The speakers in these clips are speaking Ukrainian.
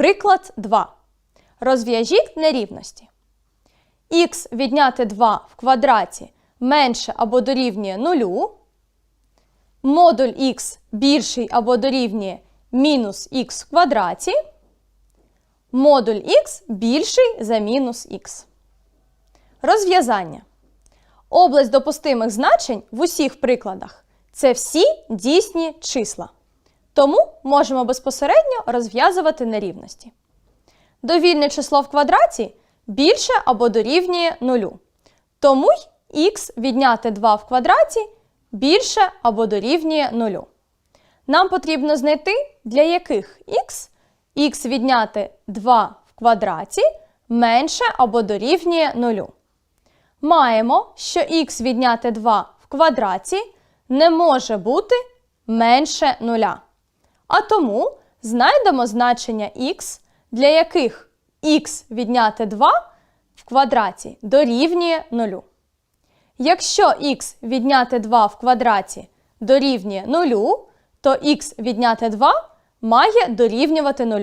Приклад 2. Розв'яжіть нерівності. х відняти 2 в квадраті менше або дорівнює 0. Модуль х більший або дорівнює мінус х в квадраті. Модуль х більший за мінус х. Розв'язання. Область допустимих значень в усіх прикладах це всі дійсні числа. Тому можемо безпосередньо розв'язувати нерівності. Довільне число в квадраті більше або дорівнює 0. Тому й х відняти 2 в квадраті більше або дорівнює 0. Нам потрібно знайти, для яких х х відняти 2 в квадраті менше або дорівнює 0. Маємо, що х відняти 2 в квадраті не може бути менше 0. А тому знайдемо значення х, для яких х відняти 2 в квадраті дорівнює 0. Якщо х відняти 2 в квадраті дорівнює 0, то х відняти 2 має дорівнювати 0.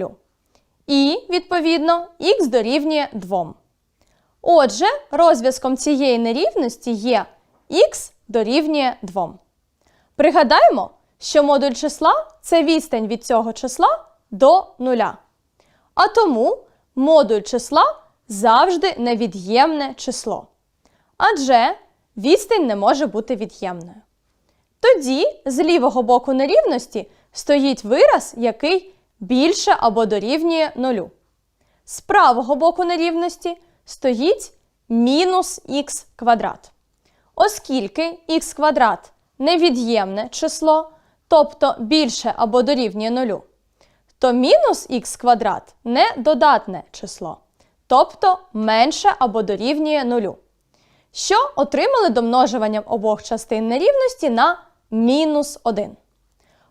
І, відповідно, х дорівнює 2. Отже, розв'язком цієї нерівності є х дорівнює 2. Пригадаємо, що модуль числа це відстань від цього числа до нуля. А тому модуль числа завжди невід'ємне число. Адже відстань не може бути від'ємною. Тоді з лівого боку нерівності стоїть вираз, який більше або дорівнює нулю. З правого боку нерівності стоїть мінус х квадрат. Оскільки х квадрат невід'ємне число, тобто більше або дорівнює нулю, то мінус х квадрат не додатне число, тобто менше або дорівнює нулю, що отримали домножуванням обох частин нерівності на мінус 1.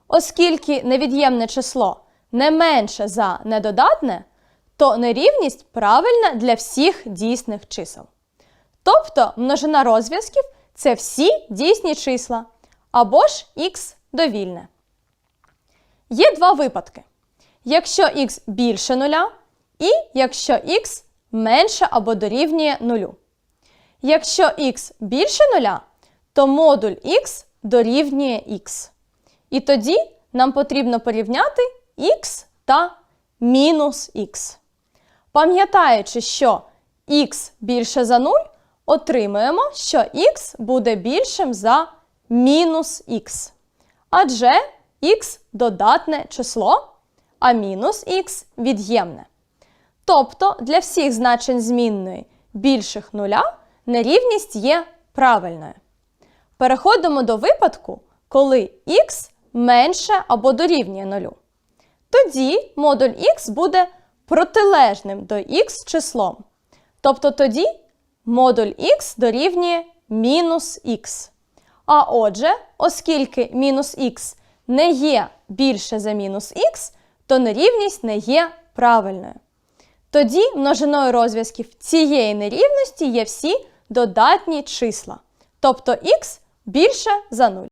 Оскільки невід'ємне число не менше за недодатне, то нерівність правильна для всіх дійсних чисел. Тобто множина розв'язків це всі дійсні числа, або ж х довільне. Є два випадки. Якщо х більше нуля, і якщо х менше або дорівнює нулю. Якщо х більше нуля, то модуль х дорівнює х. І тоді нам потрібно порівняти х та мінус х. Пам'ятаючи, що х більше за 0, отримуємо, що х буде більшим за мінус х. Адже х додатне число, а мінус х від'ємне. Тобто для всіх значень змінної більших нуля нерівність є правильною. Переходимо до випадку, коли х менше або дорівнює нулю. Тоді модуль х буде протилежним до х числом. Тобто тоді модуль х дорівнює мінус х. А отже, оскільки мінус х не є більше за мінус х, то нерівність не є правильною. Тоді множиною розв'язків цієї нерівності є всі додатні числа. Тобто х більше за 0.